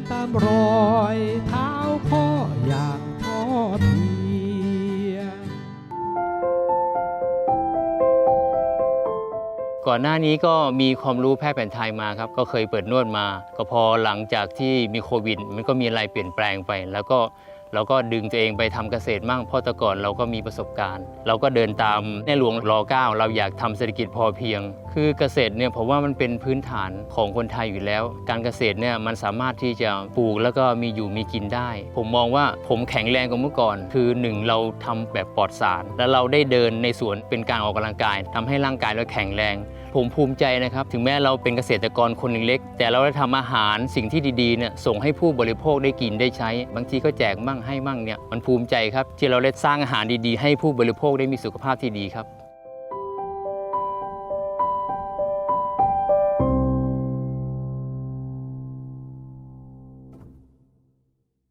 นตามรอยเท้าพ่ออย่างทอดเทียก่อนหน้านี้ก็มีความรู้แพทย์แผนไทยมาครับ ก็เคยเปิดนวดมา ก็พอหลังจากที่มีโควิด มันก็มีอะไรเปลี่ยนแปลงไป แล้วก็ เราก็ดึงตัวเองไปทำเกษตรมั่งเพราะแต่ก่อนเราก็มีประสบการณ์ เราก็เดินตามในหลวงร9เราอยากทำเศรษฐกิจพอเพียง คือเกษตรเนี่ยผมว่ามันเป็นพื้นฐานของคนไทยอยู่แล้ว การเกษตรเนี่ยมันสามารถที่จะปลูกแล้วก็มีอยู่มีกินได้ ผมมองว่าผมแข็งแรงกว่าเมื่อก่อน คือหนึ่งเราทำแบบปลอดสาร แล้วเราได้เดินในสวนเป็นการออกกำลังกายทำให้ร่างกายเราแข็งแรงผมภูมิใจนะครับ ถึงแม้เราเป็นเกษตรกรคนเล็ก แต่เราได้ทำอาหารสิ่งที่ดีๆเนี่ยส่งให้ผู้บริโภคได้กินได้ใช้ บางทีก็แจกมั่งให้มั่งเนี่ยมันภูมิใจครับ ที่เราได้สร้างอาหารดีๆ ให้ผู้บริโภคได้มีสุขภาพที่ดีครับ